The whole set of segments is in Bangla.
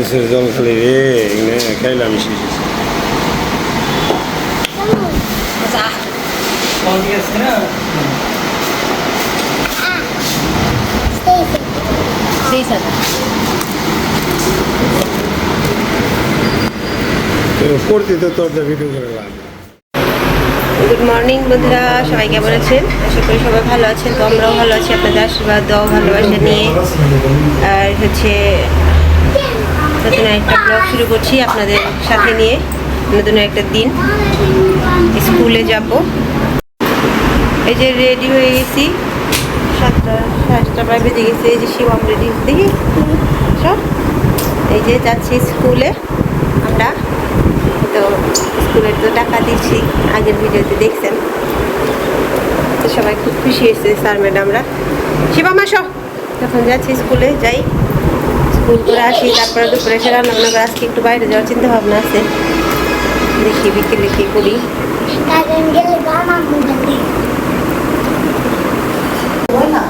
মরিচের জল খালি রে এখানে খাইলাম শেষ সেই তো তোর ভিডিও করে লাভ গুড মর্নিং বন্ধুরা। সবাই কেমন আছেন? আশা করি সবাই ভালো আছেন। তো আমরাও ভালো আছি। আপনাদের আশীর্বাদ দাও ভালোবাসা নিয়ে। আর হচ্ছে নতুন একটা ব্লগ শুরু করছি আপনাদের সাথে নিয়ে। নতুন একটা দিন। স্কুলে যাব। এই যে রেডি হয়ে গেছি। সাতটা সাতটা প্রায় বেজে গেছে। এই যে শিবম রেডি দেখি সব। এই যে যাচ্ছি স্কুলে। আমরা তো স্কুলের তো টাকা দিচ্ছি। আগের ভিডিওতে দেখছেন। তো সবাই খুব খুশি হয়েছে স্যার, ম্যাডামরা। শিবা মাসো যখন যাচ্ছি স্কুলে, যাই। স্কুল করে আসি তারপরে দুপুরে এসে রান্না বান্না করে আজকে একটু বাইরে যাওয়ার চিন্তা ভাবনা আছে। দেখি বিকেলে কি করি। gila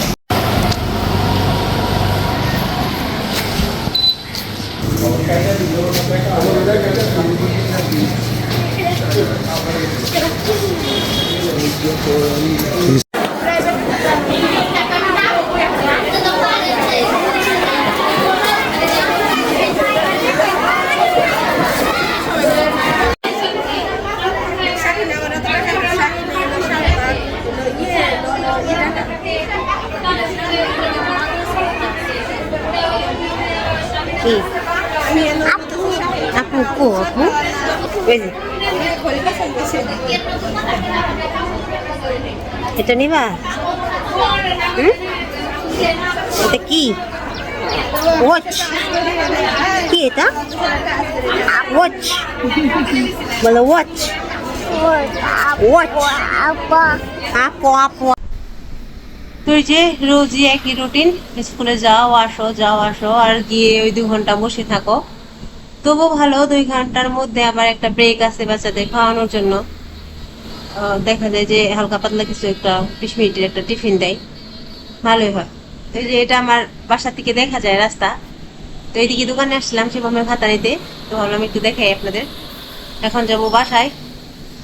আপু। এটা নিবা? এটা কি? ওয়াচ কি এটা? ওয়াচ বলো ওয়াচ ওয়াচ আপু আপু। তো এই যে রোজই একই রুটিন স্কুলে যাও, আসো যাও, আসো, আর গিয়ে ওই দু ঘণ্টা বসে থাকো। তবু ভালো, দুই ঘণ্টার মধ্যে আবার একটা ব্রেক আছে বাচ্চাদের খাওয়ানোর জন্য। দেখা যায় যে হালকা পাতলা কিছু একটা বিশ মিনিটের একটা টিফিন দেয়। ভালোই হয়। তো এই যে এটা আমার বাসা থেকে দেখা যায় রাস্তা। তো এইদিকে দোকানে আসলাম শিবমের ভাতা নিতে তো ভাবলাম, একটু দেখাই আপনাদের। এখন যাব বাসায়।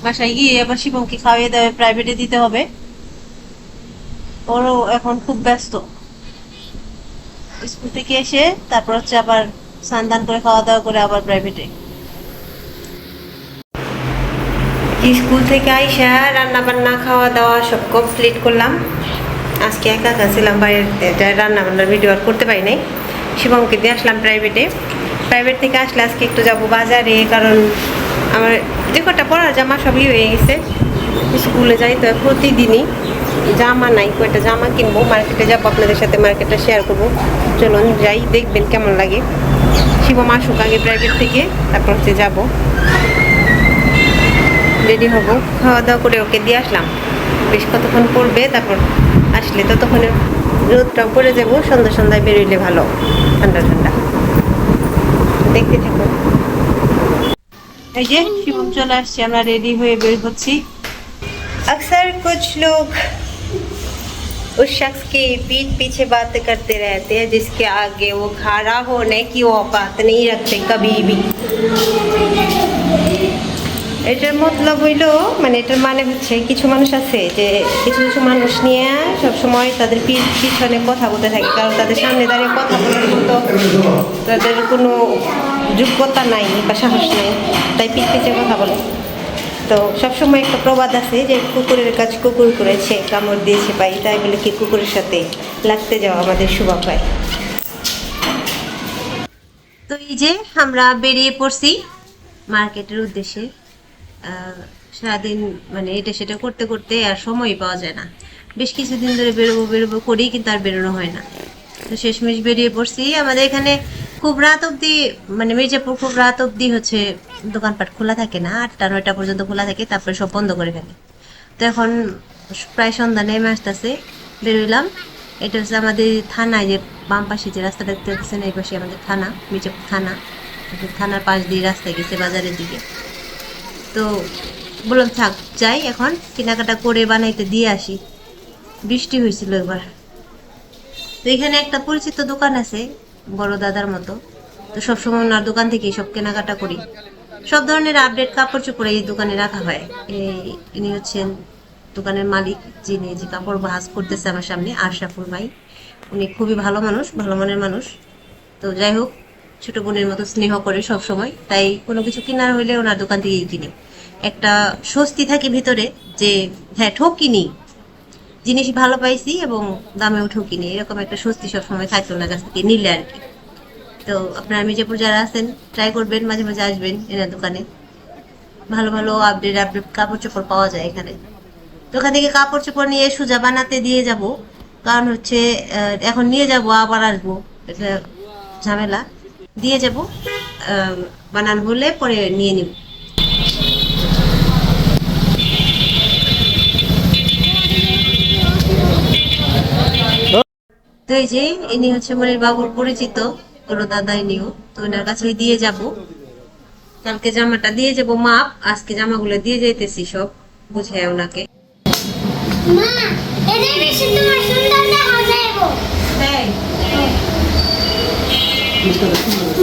বাসায় গিয়ে আবার শিবমকে খাওয়িয়ে দেওয়া প্রাইভেটে দিতে হবে। ওরও এখন খুব ব্যস্ত। স্কুল থেকে এসে তারপর হচ্ছে আবার স্নান করে খাওয়া দাওয়া করে আবার প্রাইভেটে স্কুল থেকে আইসা রান্না বান্না খাওয়া দাওয়া সব কমপ্লিট করলাম। আজকে একা একা ছিলাম বাইরে রান্না বান্নার ভিডিও আর করতে পারি নাই। শিবমকে দিয়ে আসলাম প্রাইভেটে প্রাইভেট থেকে আসলে আজকে একটু যাব বাজারে, কারণ আমার যে কটা পড়ার জামা সবই হয়ে গেছে। স্কুলে যাই তো প্রতিদিনই। জামা নাই, কয়টা জামা কিনবো মার্কেটে যাব, আপনাদের সাথে মার্কেটটা শেয়ার করব। চলুন যাই, দেখবেন কেমন লাগে। শিবম আসুক আগে প্রাইভেট থেকে, তারপর হচ্ছে যাব। রেডি হব, খাওয়া দাওয়া করে ওকে দিয়ে আসলাম। বেশ কতক্ষণ পড়বে, তারপর আসলে ততক্ষণে রোদটা পড়ে যাব, সন্ধ্যা সন্ধ্যায় বেরোলে ভালো, ঠান্ডা ঠান্ডা। দেখতে থাকো। এই যে শিবম চলে আসছি, আমরা রেডি হয়ে বের হচ্ছি। আকসার কুছ লোক। उस शख्स के पीठ पीछे बातें करते रहते हैं जिसके आगे वो खड़ा होने की औकात नहीं रखते कभी भी এটার মতলব হইলো মানে এটার মানে হচ্ছে কিছু মানুষ আছে যে কিছু কিছু মানুষ নিয়ে সব সময় তাদের পি- পিছনে কথা বলতে থাকে কারণ তাদের সামনে দাঁড়িয়ে কথা বলার মতো তাদের কোনো যোগ্যতা নাই বা সাহস নেই তাই পিছ পিছিয়ে কথা বলে তো সবসময় একটা প্রবাদ আছে যে কুকুরের কাজ কুকুর করেছে কামড় দিয়েছে পাই তাই বলে কি কুকুরের সাথে লাগতে যাওয়া আমাদের শুভক হয় তো এই যে আমরা বেরিয়ে পড়ছি মার্কেটের উদ্দেশ্যে। সারাদিন মানে এটা সেটা করতে করতে আর সময় পাওয়া যায় না। বেশ কিছুদিন ধরে বেরোবো বেরোবো করি কিন্তু আর বেরোনো হয় না। তো শেষমেশ বেরিয়ে পড়ছি। আমাদের এখানে খুব রাত অবধি মানে মির্জাপুর খুব রাত অবধি হচ্ছে দোকানপাট খোলা থাকে না, আটটা, নয়টা পর্যন্ত খোলা থাকে, তারপরে সব বন্ধ করে ফেলে। তো এখন প্রায় সন্ধ্যা নেমে আসতেছে, বেরোইলাম। এটা হচ্ছে আমাদের থানায় যে বাম পাশে যে রাস্তা দেখতে পাচ্ছেন, এই পাশে আমাদের থানা, মির্জাপুর থানা। থানার পাশ দিয়ে রাস্তায় গেছে বাজারের দিকে। তো বললাম, থাক, যাই এখন, কেনাকাটা করে বানাইতে দিয়ে আসি। বৃষ্টি হয়েছিল এবার। তো এখানে একটা পরিচিত দোকান আছে বড় দাদার মতো। তো সবসময় ওনার দোকান থেকে সব কেনাকাটা করি। সব ধরনের আপডেট কাপড় চোপড় এই দোকানে রাখা হয়। এই ইনি হচ্ছেন দোকানের মালিক, যিনি যে কাপড় ভাজ করতেছে আমার সামনে আশরাফুল ভাই। উনি খুবই ভালো মানুষ, ভালো মনের মানুষ। তো যাই হোক, ছোট বোনের মতো স্নেহ করে সব সময় তাই কোনো কিছু কেনার হইলে ওনার দোকান থেকেই কিনি। একটা স্বস্তি থাকে ভিতরে যে হ্যাঁ ঠকিনি। জিনিস ভালো পাইছি এবং দামেও কিনি। এরকম একটা স্বস্তি সবসময় থাকতো না কাছ থেকে নিলে আর কি। তো আপনারা মির্জাপুর যারা আছেন ট্রাই করবেন, মাঝে মাঝে আসবেন এনার দোকানে। ভালো ভালো আপডেট আপডেট কাপড় চোপড় পাওয়া যায় এখানে। তো ওখান থেকে কাপড় চোপড় নিয়ে সুজা বানাতে দিয়ে যাব। কারণ হচ্ছে এখন নিয়ে যাব, আবার আসব। এটা ঝামেলা। দিয়ে যাব বানান হলে পরে নিয়ে নিব। তো এই যে ইনি হচ্ছে মনির বাবুর পরিচিত বড় দাদা ইনিও তো ওনার কাছে দিয়ে যাব। কালকে জামাটা দিয়ে যাব মাপ আজকে জামাগুলো দিয়ে যাইতেছি সব বুঝে ওনাকে। মা এদের বেশি তোমার সুন্দর দেখা যাইবো।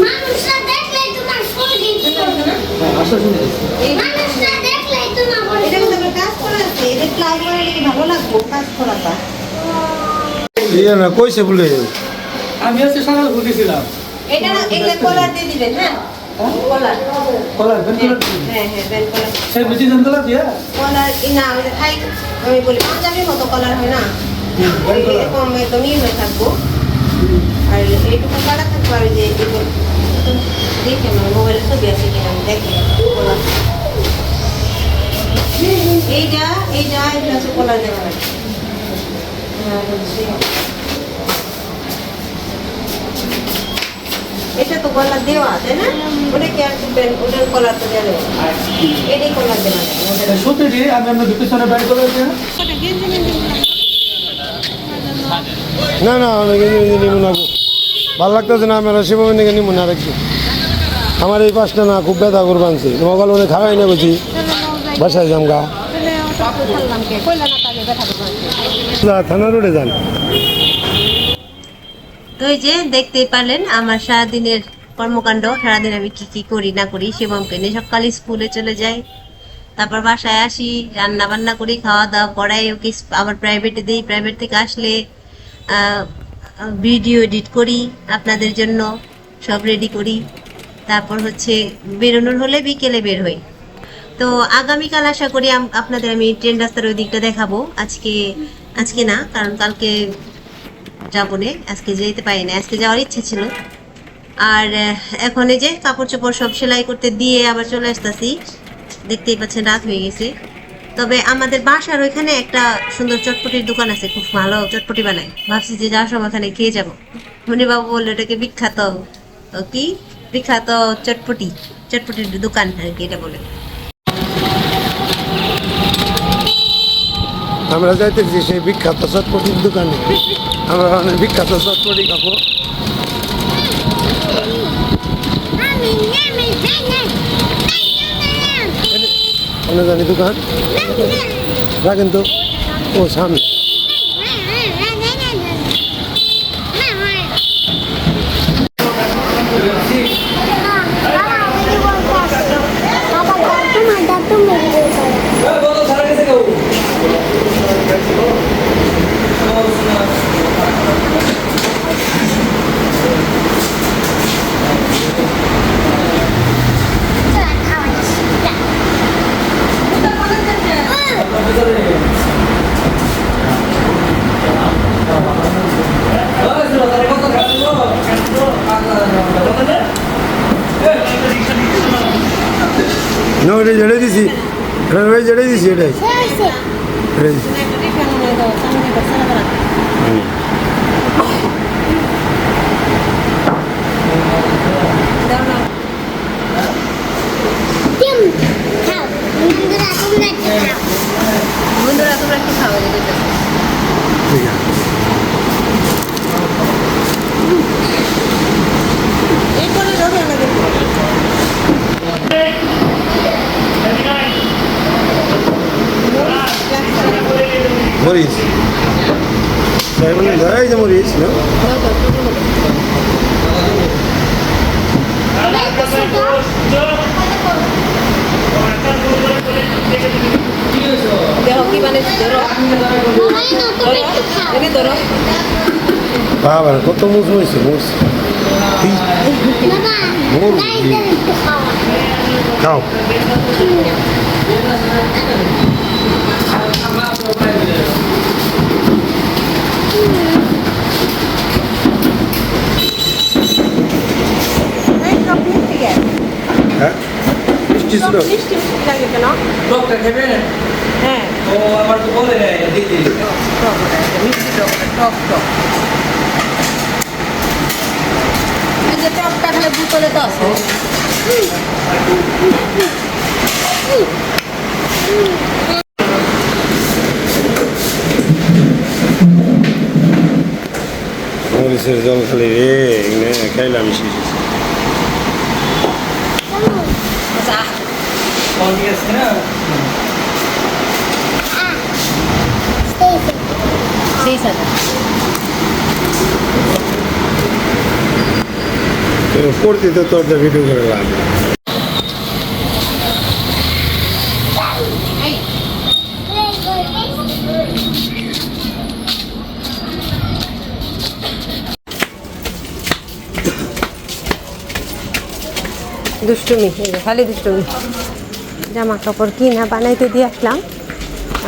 মানুষরা দেখলে তোমার মানুষরা দেখলে তোমার বলে কাজ করা আছে এটা ক্লাস ভালো লাগবো কাজ করাটা। ইয়ে না কইছে বলে। আমি হচ্ছে সকালে ভুগেছিলাম এটা এগুলো কলার দিয়ে দিবেন হ্যাঁ? কলার। কলার বেন কলার হ্যাঁ হ্যাঁ কলার। কলার দিয়া? কলার না ওই যে আমি বলি পাঞ্জাবির মতো কলার হয় না? ওই এরকম একদম ই হয়ে থাকব। আর এইটুকু কাটা থাকব আর যে এগুলো আমার মোবাইলে ছবি আছে কিনা আমি দেখি। কলার। এইটা এইটা হচ্ছে কলার দেওয়া হয়। এটা তো কলার দেওয়া তাই না? ওটা কি আর করবেন ওটার কলার তো নেই। এটাই কলার দেওয়া নেই। ওটা সত্যি আমি আপনার পিছনে ব্যান কলার দিয়া না না আমি কিন্তু নিমু না। ভালো লাগতেছে না আমার শিবমন্দির থেকে নিমু না রাখছি আমার এই পাঁচটা না খুব ব্যথা করব আনছি মগাল মনে খাওয়াই না বলছি বাসায় যাম গা। যা, থানা রোডে যান। তো এই যে দেখতেই পারলেন, আমার সারাদিনের কর্মকাণ্ড, সারাদিন আমি কি কি করি, না করি শিবমকে নিয়ে সকালে স্কুলে চলে যাই। তারপর বাসায় আসি রান্না বান্না করি খাওয়া দাওয়া করাই, ওকে আবার প্রাইভেটে দিই প্রাইভেট থেকে আসলে ভিডিও এডিট করি, আপনাদের জন্য সব রেডি করি। তারপর হচ্ছে বেরোনোর হলে বিকেলে বের হই। তো আগামীকাল আশা করি আপনাদের আমি ট্রেন রাস্তার ওই দিকটা দেখাবো। আজকে আজকে না, কারণ কালকে যাব নে। আজকে যেতে পারি না, আজকে যাওয়ার ইচ্ছে ছিল। আর এখন এই যে কাপড় চোপড় সব সেলাই করতে দিয়ে আবার চলে আসতেছি। দেখতেই পাচ্ছেন রাত হয়ে গেছে। তবে আমাদের বাসার ওইখানে একটা সুন্দর চটপটির দোকান আছে, খুব ভালো চটপটি বানায়। ভাবছি যে যাওয়ার সময় ওখানে খেয়ে যাব। মনিবাবু বলল, এটাকে বিখ্যাত কি? বিখ্যাত চটপটি, চটপটির দোকান আর কি এটা বলে। আমরা যাইতেছি সেই বিখ্যাত চটপটির দোকানে। আমরা অনেক বিখ্যাত চটপটি খাব। জানি দোকান? রাখেন তো। ও সামনে। না ওটাই জেড়ে দিছি। ওই জেড়ে দিছি এটাই এটাই দিছি। একটা রিক্সা মনে হয় দাও, সামনে একটা সারা খাও বন্ধুরা তোমরা একটু খাও বন্ধুরা তোমরা কি খাও এই দুটো? ঠিক আছে এই করে ধরো না কিন্তু। মরিচ তাই মানে এই যে মরিচ না দেখো কি বানিয়েছি ধরো মামাই না তোমরা একটু খাও এনে ধরো বাবা কত মুজ হয়েছে মুজ বাবা মুরগি। গাইদের একটু খাওয়া। খাও। এই সব মিষ্টি কে? হ্যাঁ? মিষ্টি সব ছিল মিষ্টি মিষ্টি লাগে কেন? টকটা খেবে? হ্যাঁ। ও আমার তো বলে দেয় দিদি মিষ্টি টক টক টক যে টকটা জল খালি রে খাইলাম শেষ আচ্ছা তো তোর ভিডিও করে লাভ দুষ্টুমি খালি দুষ্টুমি। জামা কাপড় কিনা বানাইতে দিয়ে আসলাম।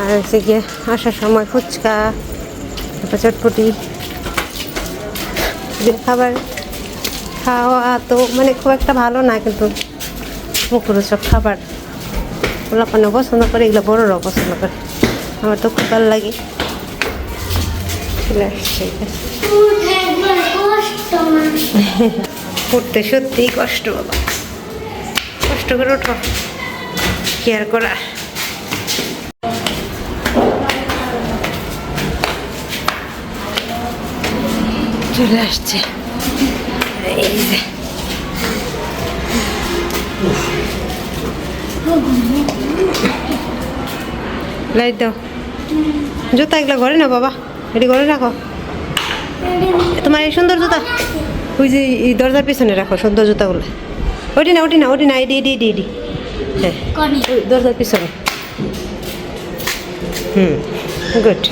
আর হচ্ছে গিয়ে আসার সময় ফুচকা তারপর চটপটি। খাবার খাওয়া তো মানে খুব একটা ভালো না, কিন্তু মুখরোচক খাবার পোলাপানে পছন্দ করে, এগুলো বড়রাও পছন্দ করে। আমার তো খুব ভালো লাগে। উঠতে সত্যিই কষ্ট, বাবা। কষ্ট করে ওঠো কেয়ার করা চলে আসছে। এই যে। লাইট দাও। জুতা এগুলো ঘরে না বাবা। এটি ঘরে রাখো। তোমার এই সুন্দর জুতা। ওই যে এই দরজার পিছনে রাখো সুন্দর জুতাগুলো। ওটি না ওটি না ওটি না এডি এডি এডি এডি হ্যাঁ দরজার পিছনে। হুম। গুড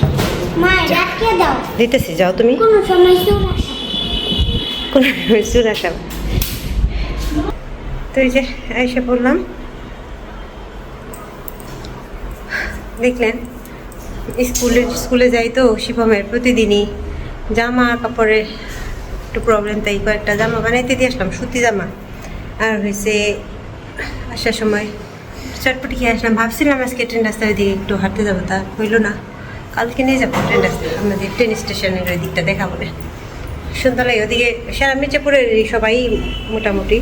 দিতেছি যাও তুমি। কোনো তো এই যে এসে পড়লাম। দেখলেন স্কুলে স্কুলে যাই তো শিবমের প্রতিদিনই জামা কাপড়ের একটু প্রবলেম তাই কয়েকটা জামা বানাইতে দিয়ে আসলাম সুতি জামা। আর হয়েছে আসার সময় চটপটি খেয়ে আসলাম। ভাবছিলাম আজকে ট্রেন রাস্তার দিকে একটু হাঁটতে যাব তা হইল না। কালকে নিয়ে যাব ট্রেন আমাদের ট্রেন স্টেশনের ওই দিকটা দেখা হবে সন্ধ্যালয় ওদিকে সারা মির্জাপুরের সবাই মোটামুটি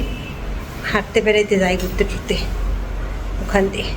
হাঁটতে বেড়াইতে যায় ঘুরতে টুরতে ওখান দিয়ে।